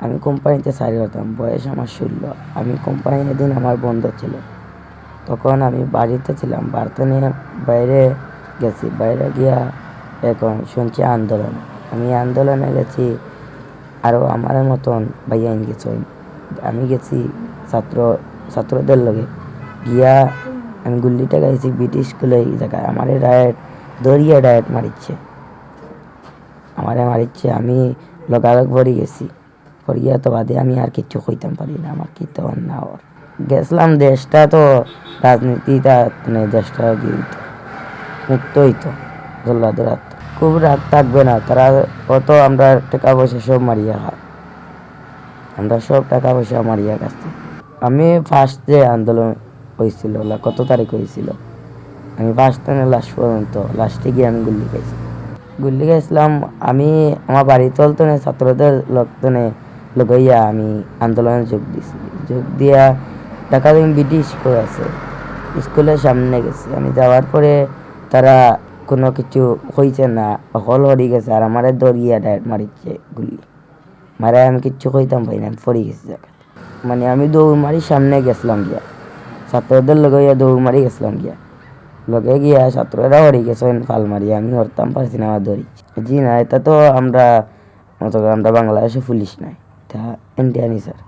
আমি কোম্পানিতে চাকরি করতাম, বয়স আমার ষোলো। আমি কোম্পানি এদিন আমার বন্ধ ছিল। তখন আমি বাড়িতে ছিলাম, বাড়িতে নিয়ে বাইরে গেছি। বাইরে গিয়া এখন শুনছি আন্দোলন। আমি আন্দোলনে গেছি আরও আমার মতন ভাইয়াইন গেছে আমি গেছি ছাত্র, ছাত্রদের লগে। গিয়া আমি গুল্লিটা গাইছি ব্রিটিশ স্কুলে এই জায়গায়। আমার ডায়েট দরিয়া ডায়েট মারিচ্ছে। আমারে মারিচ্ছে, আমি লগালগ ভরে গেছি। ভরিয়া তো বাদে আমি আর কিচ্ছু কইতাম পারি না, আমার কি তো না ওর গেছিলাম দেশটা তো, রাজনীতিটা মানে দেশটা মুক্ত হইতো জল্লাদের হাত। খুব থাকবে না, তারা আমরা টাকা পয়সা সব মারিয়া আমরা সব টাকা পয়সা মারিয়া গেছি আমি ফার্স্ট যে আন্দোলন হয়েছিল কত তারিখ হয়েছিল আমি ফার্স্ট টাইমে লাস্ট পর্যন্ত লাস্টে গিয়ে আমি গুল্লি খাইছি। গুল্লি খাইছিলাম, আমি আমার বাড়ি চলতনে ছাত্রদের লোকতনে লগাইয়া আমি আন্দোলনে যোগ দিছি। যোগ দিয়া ঢাকা ব্রিটিশ স্কুল আছে। স্কুলের সামনে গেছি। আমি যাওয়ার পরে তারা কোনো কিছু হয়েছে না। হল হরি গেছে আর আমার দরিয়া ডাইরেক্ট মারিচ্ছে গুলি। মারে আমি কিচ্ছু কইতাম পাই না পড়ে গেছি মানে আমি দৌড় মারি সামনে গেছিলাম গিয়া। ছাত্রদের লগে গিয়া দৌড় মারি গেছিলাম গিয়া। লগে গিয়া ছাত্ররা হরি গেছে ফাল মারি। আমি হরতাম পারছি না আমার দড়ি। জি না, এটা তো আমরা আমরা বাংলাদেশে পুলিশ নাই। এটা ইন্ডিয়ানই স্যার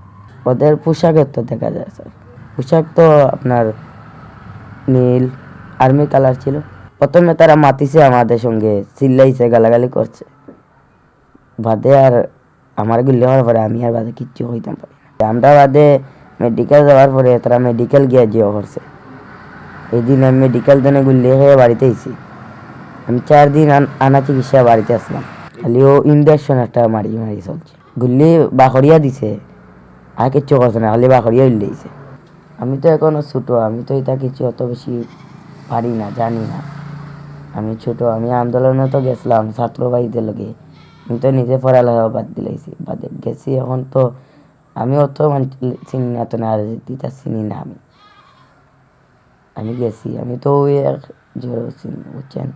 ওদের পোশাকের তো দেখা যায় স্যার পোশাক তো আপনার নীল আর্মি কালার ছিল। প্রথমে তারা মাতিছে আমাদের সঙ্গে চিল্লাইছে গালাগালি করছে। বাদে আর আমার গুলি হওয়ার পরে আমি আর বাদে কিচ্ছু হইতাম পারি আমরা বাদে মেডিকেল যাওয়ার পরে তারা মেডিকেল গিয়ে জিও করছে। এই দিন আমি মেডিকেল দিনে গুলি হয়ে বাড়িতে এসেছি আমি চার দিন আনা চিকিৎসা বাড়িতে আসলাম। খালি ও ইঞ্জেকশন একটা মারি মারি চলছে। গুল্লি বাখরিয়া দিছে। আর কিচ্ছু করছে না খালি বাখরিয়া দিয়েছে আমি তো এখনও ছোটো আমি তো এটা কিছু অত বেশি পারি না, জানি না। আমি ছোট, আমি আন্দোলনে তো গেছিলাম ছাত্র ভাইদের লগে আমি তো নিজে পড়ালেখা বাদ দিলাইছি, বাদে গেছি এখন তো আমি অত চিনি না, তো না দিতা চিনি না আমি। আমি গেছি আমি তো ওই এক জোর চিনি বুঝছেন